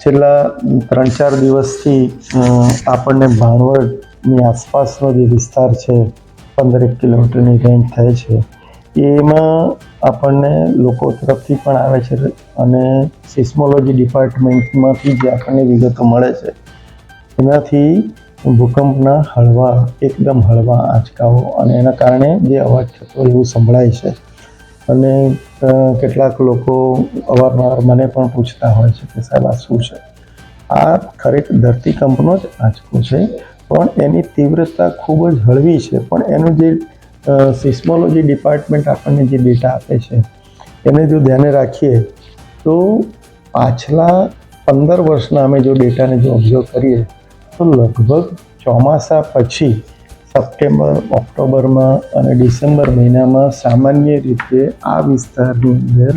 છેલ્લા ત્રણ ચાર દિવસથી આપણને ભાણવડની આસપાસનો જે વિસ્તાર છે, પંદરેક કિલોમીટરની રેન્જ થાય છે, એમાં આપણને લોકો તરફથી પણ આવે છે અને સિસ્મોલોજી ડિપાર્ટમેન્ટમાંથી જે આપણને વિગતો મળે છે, એનાથી ભૂકંપના હળવા, એકદમ હળવા આંચકાઓ અને એના કારણે જે અવાજ થતો એવું સંભળાય છે. અને કેટલાક લોકો અવારનવાર મને પણ પૂછતા હોય છે કે સાહેબ, આ શું છે? આ ખરેખર ધરતીકંપનો જ આંચકો છે, પણ એની તીવ્રતા ખૂબ જ હળવી છે. પણ એનું જે સિસ્મોલોજી ડિપાર્ટમેન્ટ આપણને જે ડેટા આપે છે, એને જો ધ્યાને રાખીએ, તો પાછલા પંદર વર્ષના અમે જો ડેટાને જો ઓબ્ઝર્વ કરીએ, તો લગભગ ચોમાસા પછી સપ્ટેમ્બર, ઓક્ટોબરમાં અને ડિસેમ્બર મહિનામાં સામાન્ય રીતે આ વિસ્તારની અંદર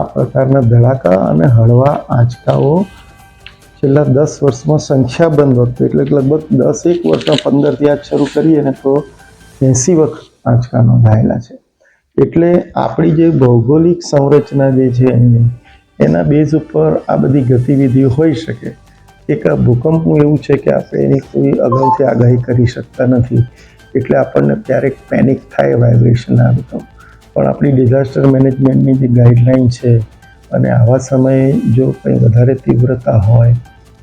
આ પ્રકારના ધડાકા અને હળવા આંચકાઓ છેલ્લા દસ વર્ષમાં સંખ્યાબંધ વખત, એટલે લગભગ દસ એક વર્ષમાં પંદરથી આજ શરૂ કરીએ ને તો એંસી વખત આંચકા નોંધાયેલા છે. એટલે આપણી જે ભૌગોલિક સંરચના જે છે એની, એના બેઝ ઉપર આ બધી ગતિવિધિઓ હોઈ શકે. એક આ ભૂકંપનું એવું છે કે આપણે એની કોઈ અગાઉથી આગાહી કરી શકતા નથી, એટલે આપણને ક્યારેક પેનિક થાય વાઇબ્રેશન આવે તો. પણ આપણી ડિઝાસ્ટર મેનેજમેન્ટની જે ગાઈડલાઇન છે અને આવા સમયે જો કંઈ વધારે તીવ્રતા હોય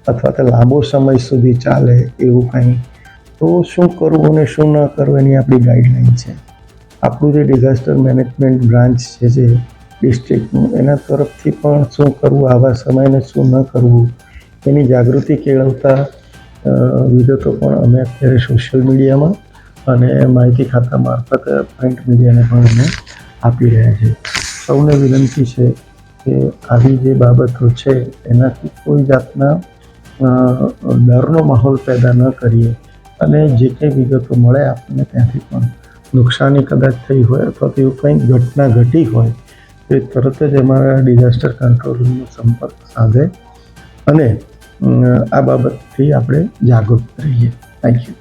અથવા તો લાંબો સમય સુધી ચાલે એવું કંઈ, તો શું કરવું અને શું ન કરવું એની આપણી ગાઈડલાઇન છે. આપણું જે ડિઝાસ્ટર મેનેજમેન્ટ બ્રાન્ચ છે જે ડિસ્ટ્રિક્ટનું એના તરફથી પણ શું કરવું, આવા સમયને શું ન કરવું એની જાગૃતિ કેળવતા વિગતો પણ અમે અત્યારે સોશિયલ મીડિયામાં અને માહિતી ખાતા મારફત પ્રિન્ટ મીડિયાને પણ અમે આપી રહ્યા છીએ. સૌને વિનંતી છે કે આવી જે બાબતો છે, એનાથી કોઈ જાતના ડરનો માહોલ પેદા ન કરીએ અને જે કંઈ વિગતો મળે આપણને ત્યાંથી પણ નુકસાની કદાચ થઈ હોય અથવા તો એવું કંઈ ઘટના ઘટી હોય, તો એ તરત જ અમારા ડિઝાસ્ટર કંટ્રોલ રૂમનો સંપર્ક સાધે અને આ બાબતથી આપણે જાગૃત રહીએ. Thank you